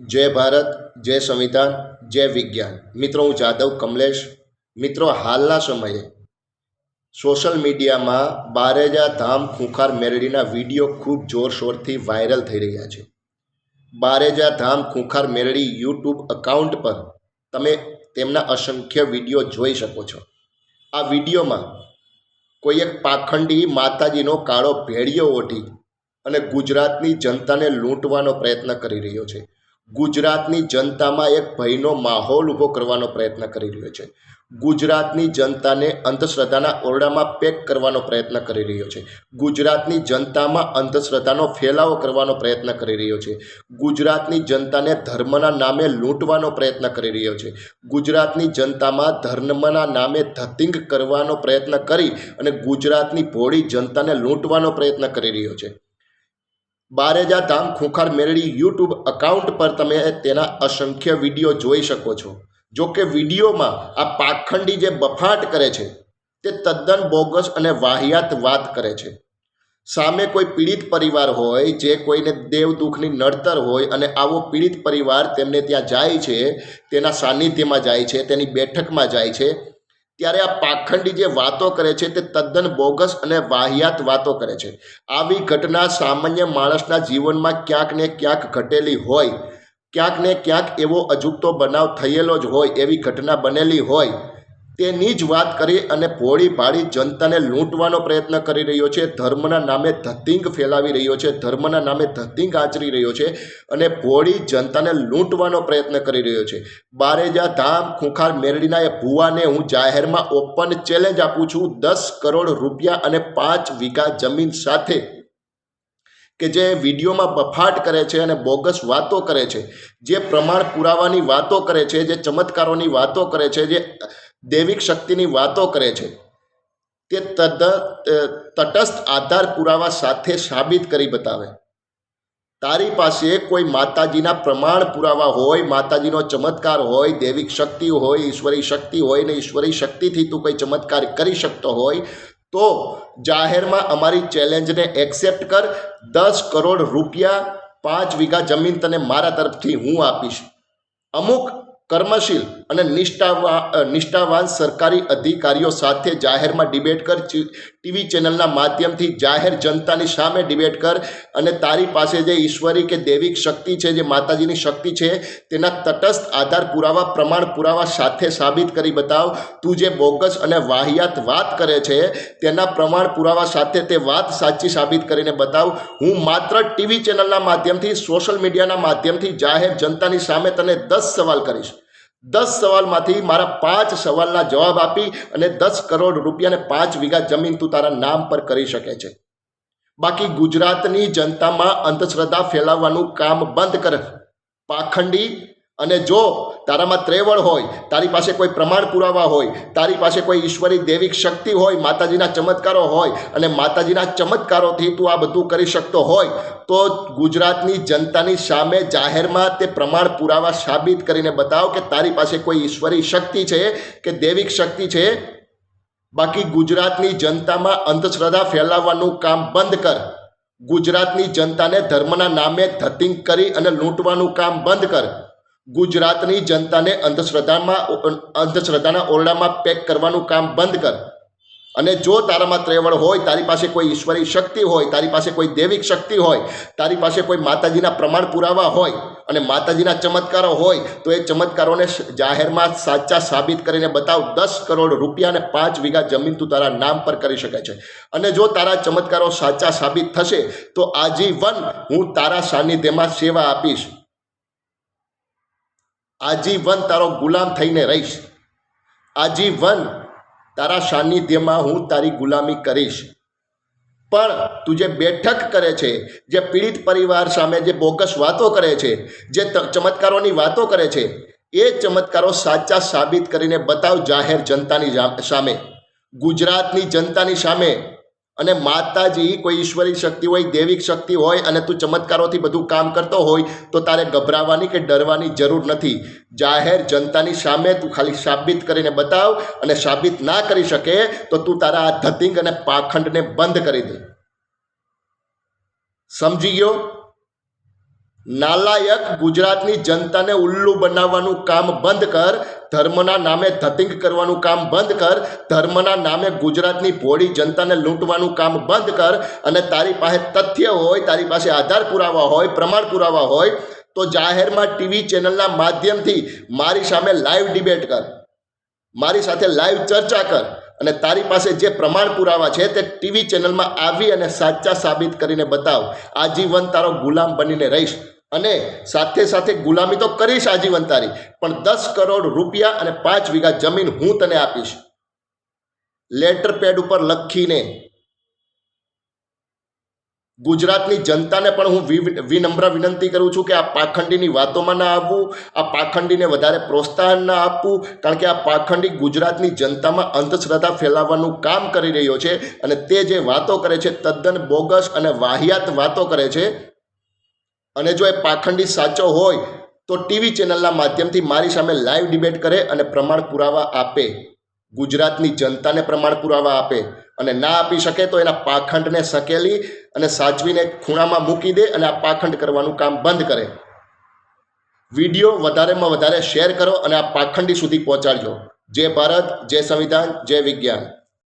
જય ભારત, જય સંવિધાન, જય વિજ્ઞાન. મિત્રો, હું જાદવ કમલેશ. મિત્રો, હાલના સમયે સોશિયલ મીડિયામાં બારેજા ધામ ખૂંખાર મેરડીના વીડિયો ખૂબ જોરશોરથી વાયરલ થઈ રહ્યા છે. બારેજા ધામ ખૂંખાર મેરડી યુટ્યુબ અકાઉન્ટ પર તમે તેમના અસંખ્ય વીડિયો જોઈ શકો છો. આ વિડીયોમાં કોઈ એક પાખંડી માતાજીનો કાળો ભેડિયો ઓઢી અને ગુજરાતની જનતાને લૂંટવાનો પ્રયત્ન કરી રહ્યો છે. ગુજરાતની જનતામાં એક ભયનો માહોલ ઊભો કરવાનો પ્રયત્ન કરી રહ્યો છે. ગુજરાતની જનતાને અંધશ્રદ્ધાના ઓરડામાં પેક કરવાનો પ્રયત્ન કરી રહ્યો છે. ગુજરાતની જનતામાં અંધશ્રદ્ધાનો ફેલાવો કરવાનો પ્રયત્ન કરી રહ્યો છે. ગુજરાતની જનતાને ધર્મના નામે લૂંટવાનો પ્રયત્ન કરી રહ્યો છે. ગુજરાતની જનતામાં ધર્મના નામે ધતિંગ કરવાનો પ્રયત્ન કરી અને ગુજરાતની ભોળી જનતાને લૂંટવાનો પ્રયત્ન કરી રહ્યો છે. બારેજા ધામ ખોખાર મેરડી યુટ્યુબ અકાઉન્ટ પર તમે તેના અસંખ્ય વીડિયો જોઈ શકો છો. જો કે વિડીયોમાં આ પાખંડી જે બફાટ કરે છે, તે તદ્દન બોગસ અને વાહિયાત વાત કરે છે. સામે કોઈ પીડિત પરિવાર હોય, જે કોઈને દેવ દુઃખની નડતર હોય અને આવો પીડિત પરિવાર તેમને ત્યાં જાય છે, તેના સાનિધ્યમાં જાય છે, તેની બેઠકમાં જાય છે ત્યારે આ પાખંડી જે વાતો કરે છે તે તદ્દન બોગસ અને વાહિયાત વાતો કરે છે. આવી ઘટના સામાન્ય માણસના જીવનમાં ક્યાંક ને ક્યાંક ઘટેલી હોય, ક્યાંક ને ક્યાંક એવો અજુગતો બનાવ થયેલો જ હોય એવી ઘટના બનેલી હોય. તેની જ વાત કરી અને ભોળી પાડી જનતાને લૂંટવાનો પ્રયત્ન કરી રહ્યો છે. ધર્મના નામે ધતિંગ ફેલાવી રહ્યો છે. ધર્મના નામે ધતિંગ આચરી રહ્યો છે અને ભોળી જનતાને લૂંટવાનો પ્રયત્ન કરી રહ્યો છે. બારેજા ધામ ખૂંખાર મેરડીના એ ભુવાને હું જાહેરમાં ઓપન ચેલેન્જ આપું છું. દસ કરોડ રૂપિયા અને પાંચ વીઘા જમીન સાથે કે જે વિડીયોમાં બફાટ કરે છે અને બોગસ વાતો કરે છે, જે પ્રમાણ પુરાવાની વાતો કરે છે, જે ચમત્કારોની વાતો કરે છે, જે દૈવિક શક્તિની વાતો કરે છે, તે તદ તટસ્થ આધાર પુરાવા સાથે સાબિત કરી બતાવે. તારી પાસે કોઈ માતાજીના પ્રમાણ પુરાવા હોય, માતાજીનો ચમત્કાર હોય, દૈવિક શક્તિ હોય, ઈશ્વરી શક્તિ હોય ને ઈશ્વરી શક્તિથી તું કોઈ ચમત્કાર કરી શકતો હોય તો જાહેરમાં અમારી ચેલેન્જને એક્સેપ્ટ કર, દસ કરોડ રૂપિયા પાંચ વીઘા જમીન તને મારા તરફથી હું આપીશ. અમુક કર્મશીલ અને નિષ્ઠાવા, નિષ્ઠાવાન સરકારી અધિકારીઓ સાથે જાહેરમાં ડિબેટ કર ટીવી ચેનલના માધ્યમથી જાહેર જનતાની સામે ડિબેટ કર અને તારી પાસે જે ઈશ્વરી કે દૈવિક શક્તિ છે, જે માતાજીની શક્તિ છે, તેના તટસ્થ આધાર પુરાવા, પ્રમાણ પુરાવા સાથે સાબિત કરી બતાવ. તું જે બોગસ અને વાહિયાત વાત કરે છે, તેના પ્રમાણ પુરાવા સાથે તે વાત સાચી સાબિત કરીને બતાવ. હું માત્ર ટીવી ચેનલના માધ્યમથી, સોશિયલ મીડિયાના માધ્યમથી જાહેર જનતાની સામે તને દસ સવાલ કરીશ. દસ સવાલમાંથી મારા પાંચ સવાલના જવાબ આપી અને દસ કરોડ રૂપિયાને પાંચ વીઘા જમીન તું તારા નામ પર કરી શકે છે. બાકી ગુજરાતની જનતામાં અંધશ્રદ્ધા ફેલાવવાનું કામ બંધ કર. પાખંડી અને જો તારામાં ત્રેવળ હોય, તારી પાસે કોઈ પ્રમાણ પુરાવા હોય, તારી પાસે કોઈ ઈશ્વરી દૈવિક શક્તિ હોય, માતાજીના ચમત્કારો હોય અને માતાજીના ચમત્કારોથી તું આ બધું કરી શકતો હોય, તો ગુજરાતની જનતાની સામે જાહેરમાં તે પ્રમાણ પુરાવા સાબિત કરીને બતાવ કે તારી પાસે કોઈ ઈશ્વરી શક્તિ છે કે દૈવિક શક્તિ છે. બાકી ગુજરાતની જનતામાં અંધશ્રદ્ધા ફેલાવવાનું કામ બંધ કર. ગુજરાતની જનતાને ધર્મના નામે ધતિંગ કરી અને લૂંટવાનું કામ બંધ કર. ગુજરાતની જનતાને અંધશ્રદ્ધામાં અંધશ્રદ્ધાના ઓરડામાં પેક કરવાનું કામ બંધ કર. અને જો તારામાં ત્રેવડ હોય, તારી પાસે કોઈ ઈશ્વરી શક્તિ હોય, તારી પાસે કોઈ દૈવિક શક્તિ હોય, તારી પાસે કોઈ માતાજીના પ્રમાણ પુરાવા હોય અને માતાજીના ચમત્કારો હોય, તો એ ચમત્કારોને જાહેરમાં સાચા સાબિત કરીને બતાવ. દસ કરોડ રૂપિયા અને પાંચ વીઘા જમીન તું તારા નામ પર કરી શકે છે. અને જો તારા ચમત્કારો સાચા સાબિત થશે, તો આજીવન હું તારા સાનિધ્યમાં સેવા આપીશ. આજીવન તારો ગુલામ થઈને રહીશ. આજીવન તારા સાનિધ્યમાં હું તારી ગુલામી કરીશ. પણ તું જે બેઠક કરે છે, જે પીડિત પરિવાર સામે જે બોગસ વાતો કરે છે, જે ચમત્કારોની વાતો કરે છે, એ ચમત્કારો સાચા સાબિત કરીને બતાવ જાહેર જનતાની સામે. ગુજરાતની જનતાની સામે અને માતાજી કોઈ ઈશ્વરી શક્તિ હોય, દૈવિક શક્તિ હોય અને તું ચમત્કારોથી બધું કામ કરતો હોય, તો તારે ગભરાવાની કે ડરવાની જરૂર નથી. જાહેર જનતાની સામે તું ખાલી સાબિત કરીને બતાવ અને સાબિત ના કરી શકે તો તું તારા આ ધતિંગ અને પાખંડને બંધ કરી દે. સમજી ગયો? નાલાયક ગુજરાતની જનતાને ઉલ્લુ બનાવવાનું કામ બંધ કર ધર્મના નામે ધતિંગ કરવાનું કામ બંધ કર. ધર્મના નામે ગુજરાતની ભોળી જનતાને લૂંટવાનું કામ બંધ કર. અને તારી પાસે તથ્ય હોય, તારી પાસે આધાર પુરાવા હોય, પ્રમાણ પુરાવા હોય, તો જાહેરમાં ટીવી ચેનલના માધ્યમથી મારી સામે લાઈવ ડિબેટ કર. મારી સાથે લાઈવ ચર્ચા કર. અને તારી પાસે જે પ્રમાણ પુરાવા છે તે ટીવી ચેનલમાં આવી અને સાચા સાબિત કરીને બતાવ. આજીવન તારો ગુલામ બનીને રહીશ. અને સાથે સાથે ગુલામી તો કરીશ આજીવન તારી, પણ દસ કરોડ રૂપિયા અને પાંચ વીઘા જમીન હું તને આપીશ. લેટર પેડ ઉપર લખીને ગુજરાતની જનતાને પણ હું વિનમ્ર વિનંતી કરું છું કે આ પાખંડીની વાતોમાં ના આવવું, આ પાખંડીને વધારે પ્રોત્સાહન ના આપવું, કારણ કે આ પાખંડી ગુજરાતની જનતામાં અંધશ્રદ્ધા ફેલાવવાનું કામ કરી રહ્યો છે અને તે જે વાતો કરે છે તદ્દન બોગસ અને વાહિયાત વાતો કરે છે અને જો એ પાખંડી સાચો હોય, તો ટીવી ચેનલના માધ્યમથી મારી સામે લાઈવ ડિબેટ કરે અને પ્રમાણ પુરાવા આપે. ગુજરાતની જનતાને પ્રમાણ પુરાવા આપે અને ના આપી શકે તો એના પાખંડને સકેલી અને સાચવીને ખૂણામાં મૂકી દે અને આ પાખંડ કરવાનું કામ બંધ કરે. વીડિયો વધારેમાં વધારે શેર કરો અને આ પાખંડી સુધી પહોંચાડજો. જય ભારત, જય સંવિધાન, જય વિજ્ઞાન.